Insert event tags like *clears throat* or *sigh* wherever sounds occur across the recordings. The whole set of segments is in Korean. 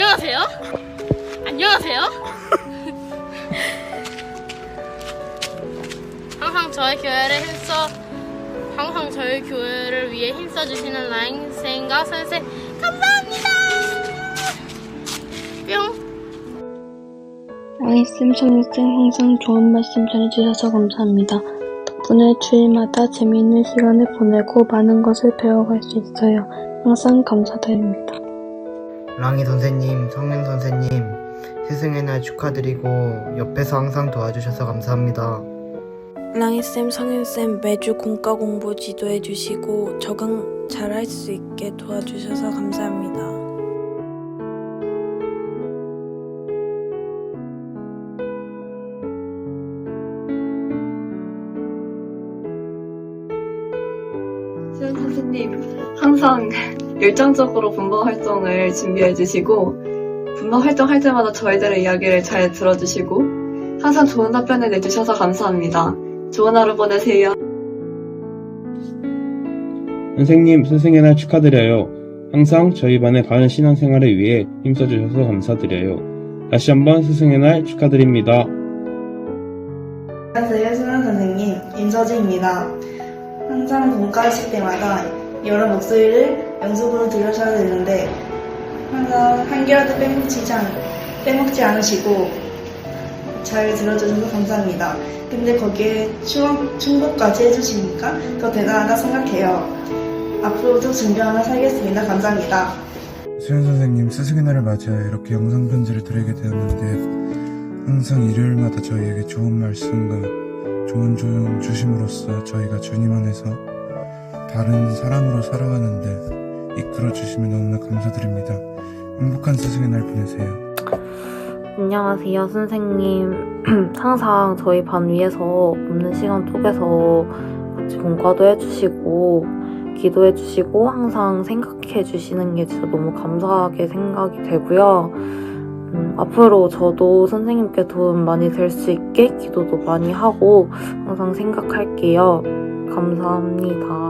안녕하세요. 안녕하세요. 항상 저희 교회를 힘써 항상 저희 교회를 위해 힘써 주시는 라인 쌤과 선생 감사합니다. 뿅. 랑이쌤, 성희쌤 항상 좋은 말씀 전해주셔서 감사합니다. 덕분에 주일마다 재미있는 시간을 보내고 많은 것을 배워갈 수 있어요. 항상 감사드립니다. 랑이 선생님, 성윤 선생님, 스승의 날 축하드리고 옆에서 항상 도와주셔서 감사합니다. 랑이쌤, 성윤쌤 매주 공과 공부 지도해주시고 적응 잘할 수 있게 도와주셔서 감사합니다. 수현 선생님, 항상 *laughs* 열정적으로 분반 활동을 준비해 주시고, 분반 활동할 때마다 저희들의 이야기를 잘 들어주시고, 항상 좋은 답변을 내주셔서 감사합니다. 좋은 하루 보내세요. 선생님, 스승의 날 축하드려요. 항상 저희 반의 바른 신앙생활을 위해 힘써주셔서 감사드려요. 다시 한번 스승의 날 축하드립니다. 안녕하세요, 수능 선생님. 임서진입니다. 항상 공과하실 때마다 여러 목소리를 연속으로 들으셔야 되는데, 항상 한 개라도 빼먹지, 않, 빼먹지 않으시고, 잘 들어주셔서 감사합니다. 근데 거기에 충, 충고까지 해주시니까 더 대단하다 생각해요. 앞으로도 존경하며 살겠습니다. 감사합니다. 수현 선생님 스승의 날을 맞이하여 이렇게 영상 편지를 드리게 되었는데 항상 일요일마다 저희에게 좋은 말씀과 좋은 조언 주심으로써 저희가 주님 안에서 바른 사람으로 살아가는데 이끌어 주시면 너무나 감사드립니다. 행복한 스승의 날 보내세요. 안녕하세요, 선생님. *clears throat* 항상 저희 반 위에서 없는 시간 속에서 같이 공과도 해주시고, 기도해주시고, 항상 생각해주시는 게 진짜 너무 감사하게 생각이 되고요. 음, 앞으로 저도 선생님께 도움 많이 될 수 있게 기도도 많이 하고, 항상 생각할게요. 감사합니다.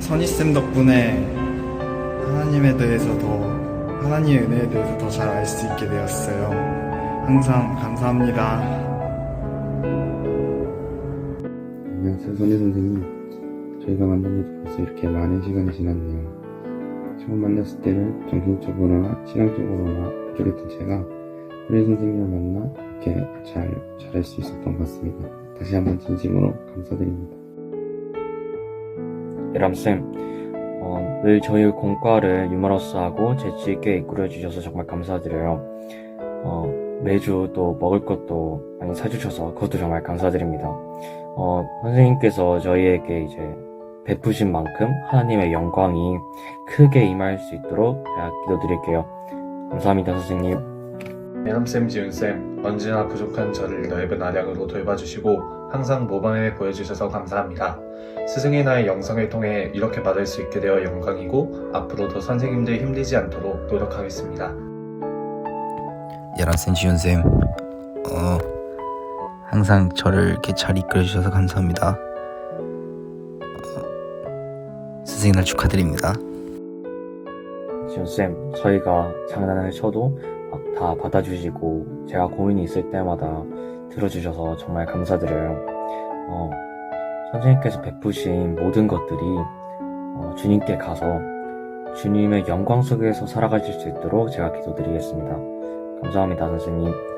선희쌤 덕분에 하나님에 대해서 더, 하나님의 은혜에 대해서 더 잘 알 수 있게 되었어요. 항상 감사합니다. 안녕하세요, 선희 선생님. 저희가 만난 지 벌써 이렇게 많은 시간이 지났네요. 처음 만났을 때는 정신적으로나 신앙적으로나 부족했던 제가 선희 선생님을 만나 이렇게 잘 잘할 수 있었던 것 같습니다. 다시 한번 진심으로 감사드립니다. 예람쌤, 어, 늘 저희 공과를 유머러스하고 재치있게 이끌어주셔서 정말 감사드려요. 어, 매주 또 먹을 것도 많이 사주셔서 그것도 정말 감사드립니다. 어, 선생님께서 저희에게 이제 베푸신 만큼 하나님의 영광이 크게 임할 수 있도록 제가 기도드릴게요. 감사합니다, 선생님. 예람쌤, 지훈쌤, 언제나 부족한 저를 넓은 아량으로 돌봐주시고 항상 모범을 보여주셔서 감사합니다. 스승의 날 영상을 통해 이렇게 받을 수 있게 되어 영광이고 앞으로도 선생님들 힘들지 않도록 노력하겠습니다. 예란쌤, 지훈쌤, 어, 항상 저를 이렇게 잘 이끌어주셔서 감사합니다. 스승의 날 축하드립니다. 지훈쌤, 저희가 장난을 쳐도 막다 받아주시고, 제가 고민이 있을 때마다 들어주셔서 정말 감사드려요. 어, 선생님께서 베푸신 모든 것들이 어, 주님께 가서 주님의 영광 속에서 살아가실 수 있도록 제가 기도드리겠습니다. 감사합니다, 선생님.